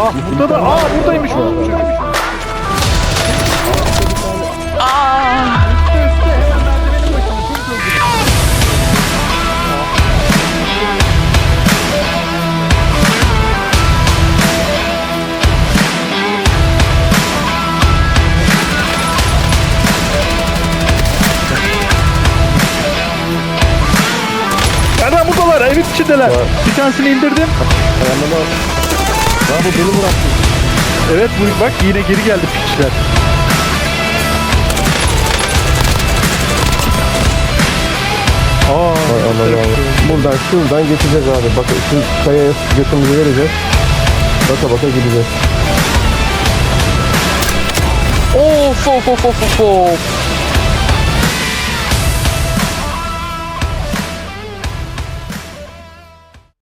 Ah burada da aa buradaymış o. Nereden buradalar? Evin içindeler. Bir tanesini indirdim. Ya bu beni bıraktı. Evet bu bak yine geri geldi piçler. Aa, Hay Allah. Buradan şuradan geçeceğiz abi. Bak şu kayaya götümüzü vereceğiz. Baka baka gideceğiz. Of of of of of.